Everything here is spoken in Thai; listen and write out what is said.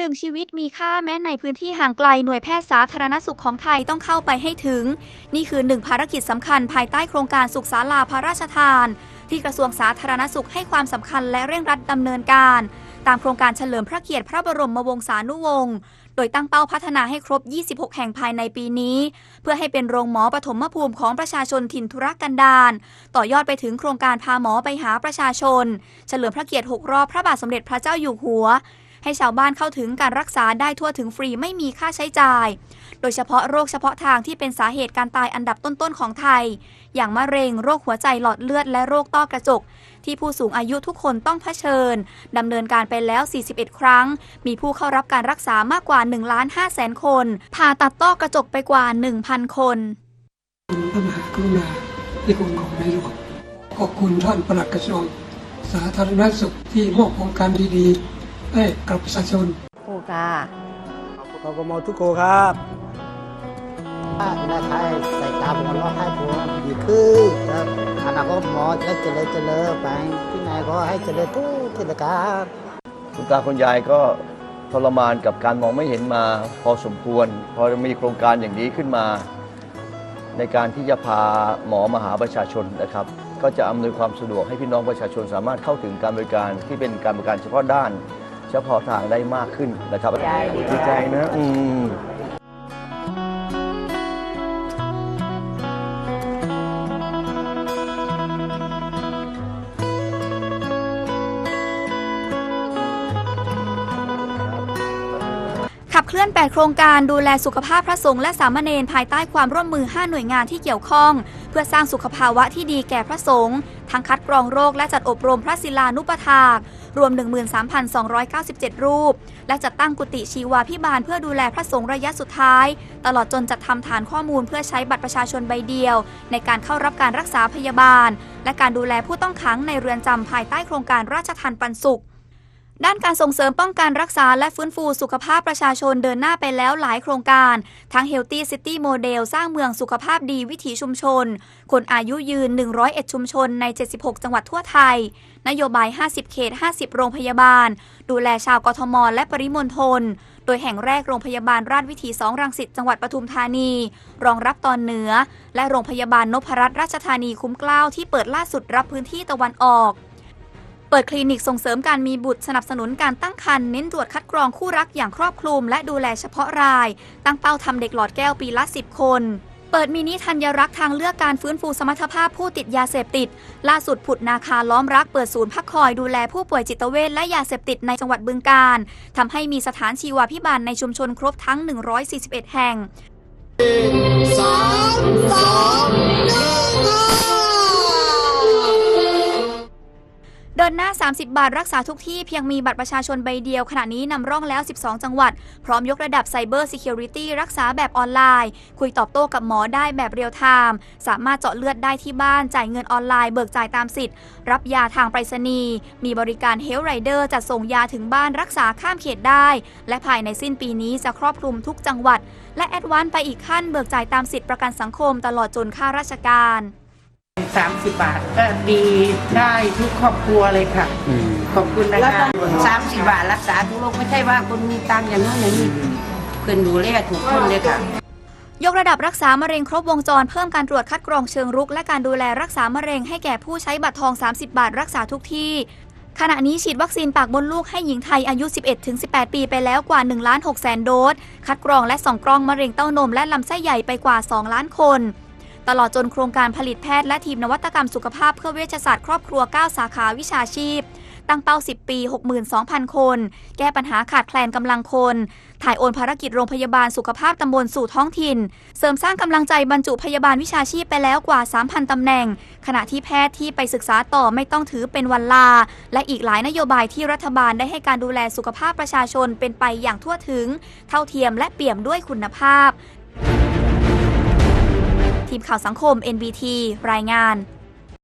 หนึ่งชีวิตมีค่าแม้ในพื้นที่ห่างไกลหน่วยแพทย์สาธารณสุขของไทยต้องเข้าไปให้ถึง นี่คือหนึ่งภารกิจสำคัญภายใต้โครงการสุขศาลาพระราชทาน ที่กระทรวงสาธารณสุขให้ความสำคัญและเร่งรัดดำเนินการ ตามโครงการเฉลิมพระเกียรติพระบรมวงศานุวงศ์โดยตั้งเป้าพัฒนาให้ครบ 26 แห่งภายในปีนี้ เพื่อให้เป็นโรงหมอปฐมภูมิของประชาชนถิ่นธุรกันดาร ต่อยอดไปถึงโครงการพาหมอไปหาประชาชน เฉลิมพระเกียรติ 6 รอบพระบาทสมเด็จพระเจ้าอยู่หัว ให้ชาวบ้านเข้าถึงการรักษาได้ทั่วถึงฟรีไม่มีค่าใช้จ่าย โดยเฉพาะโรคเฉพาะทางที่เป็นสาเหตุการตายอันดับต้นๆของไทย อย่างมะเร็งโรคหัวใจหลอดเลือดและโรคต้อกระจก ที่ผู้สูงอายุทุกคนต้องเผชิญดำเนินการไปแล้ว 41 ครั้ง มีผู้เข้ารับการรักษามากกว่า1ล้าน5แสนคนผ่าตัดต้อกระจกไปกว่า 1,000 คนคุณพระมหากรุณาธิคุณของในหลวงขอบคุณท่านปลัดกระทรวงสาธารณสุขที่มอบโครงการดีๆ ให้กับประชาชนครูค่ะขอบคุณมทุกโกครับได้ใช้ใส่ตาผมก็ให้ผมดีขึ้นแล้วอนาคตหมอจะเจริญเจริญไปที่ไหนก็ให้เจริญทุกที่ละครับคุณตาคุณยายก็ทรมานกับการมองไม่เห็นมาพอสมควร พอมีโครงการอย่างนี้ขึ้นมา ในการที่จะพาหมอมาหาประชาชนนะครับ ก็จะอำนวยความสะดวกให้พี่น้องประชาชนสามารถเข้าถึงการบริการที่เป็นการบริการเฉพาะด้าน เฉพาะทางได้มากขึ้นนะครับยายดีดีใจนะอืม ขับเคลื่อน 8 โครงการดูแลสุขภาพพระสงฆ์และสามเณรภายใต้ความร่วมมือ 5 หน่วยงานที่เกี่ยวข้อง เพื่อสร้างสุขภาวะที่ดีแก่พระสงฆ์ทั้งคัดกรองโรคและจัดอบรมพระศิลานุปถากรวม 13,297 รูป และจัดตั้งกุฏิชีวาพิบาลเพื่อดูแลพระสงฆ์ระยะสุดท้าย ตลอดจนจัดทำฐานข้อมูลเพื่อใช้บัตรประชาชนใบเดียว ในการเข้ารับการรักษาพยาบาล และการดูแลผู้ต้องขังในเรือนจำภายใต้โครงการราชทันปันสุข ด้านการส่งเสริมป้องกันรักษาและฟื้นฟูสุขภาพประชาชนเดินหน้าไปแล้วหลายโครงการ ทั้ง Healthy City Model สร้างเมืองสุขภาพดีวิถีชุมชน คนอายุยืน 101 ชุมชนใน 76 จังหวัดทั่วไทย นโยบาย 50 เขต 50 โรงพยาบาล ดูแลชาวกทม และปริมณฑล โดยแห่งแรกโรงพยาบาลราชวิถี 2 รังสิตจังหวัดปทุมธานี รองรับตอนเหนือ และโรงพยาบาลนพรัตน์ราชธานีคุ้มเกล้าที่เปิดล่าสุดรับพื้นที่ตะวันออก เปิดคลินิกส่งเสริมการมีบุตรสนับสนุนการตั้งครรภ์เน้นตรวจคัดกรองคู่รักอย่างครอบคลุม และดูแลเฉพาะราย ตั้งเป้าทำเด็กหลอดแก้วปีละ 10 คน เปิดมินิธัญรักษ์ทางเลือกการฟื้นฟูสมรรถภาพผู้ติดยาเสพติด ล่าสุดผุดนาคาล้อมรักเปิดศูนย์พักคอยดูแลผู้ป่วยจิตเวชและยาเสพติดในจังหวัดบึงกาฬทำให้มีสถานชีวาพิบาลในชุมชนครบทั้ง 141 แห่ง เดินหน้า 30 บาทรักษาทุกที่เพียงมีบัตรประชาชนใบเดียว ขณะนี้นำร่องแล้ว 12 จังหวัด พร้อมยกระดับไซเบอร์ซิเคียวริตี้รักษาแบบออนไลน์ คุยตอบโต้กับหมอได้แบบเรียลไทม์สามารถเจาะเลือดได้ที่บ้านจ่ายเงินออนไลน์เบิกจ่ายตามสิทธิ์ รับยาทางไปรษณีย์มีบริการเฮลไรเดอร์จัดส่งยาถึงบ้านรักษาข้ามเขตได้ และภายในสิ้นปีนี้จะครอบคลุมทุกจังหวัด และแอดวานซ์ไปอีกขั้นเบิกจ่ายตามสิทธิประกันสังคมตลอดจนค่าราชการ 30 บาท ก็ดีได้ทุกครอบครัวเลยค่ะขอบคุณนะคะสามสิบบาทรักษาทุกโรคไม่ใช่ว่าคนมีตังค์อย่างนู้นอย่างนี้เพื่อนดูแลถูกคนเลยค่ะ ยกระดับรักษามะเร็งครบวงจรเพิ่มการตรวจคัดกรองเชิงรุก และการดูแลรักษามะเร็งให้แก่ผู้ใช้บัตรทอง 30 บาทรักษาทุกที่ ขณะนี้ฉีดวัคซีนปากมดลูกให้หญิงไทยอายุ 11-18 ปีไปแล้วกว่า1ล้าน6แสนโดส คัดกรองและส่องกล้องมะเร็งเต้านมและลำไส้ใหญ่ไปกว่า 2 ล้านคน ตลอดจนโครงการผลิตแพทย์และทีมนวัตกรรมสุขภาพเพื่อเวชศาสตร์ครอบครัว 9 สาขาวิชาชีพ ตั้งเป้า 10 ปี 62,000 คน แก้ปัญหาขาดแคลนกำลังคน ถ่ายโอนภารกิจโรงพยาบาลสุขภาพตำบลสู่ท้องถิ่น เสริมสร้างกำลังใจบรรจุพยาบาลวิชาชีพไปแล้วกว่า 3,000 ตำแหน่ง ขณะที่แพทย์ที่ไปศึกษาต่อไม่ต้องถือเป็นวันลา และอีกหลายนโยบายที่รัฐบาลได้ให้การดูแลสุขภาพประชาชนเป็นไปอย่างทั่วถึง เท่าเทียมและเปี่ยมด้วยคุณภาพ ทีมข่าวสังคม NBT รายงาน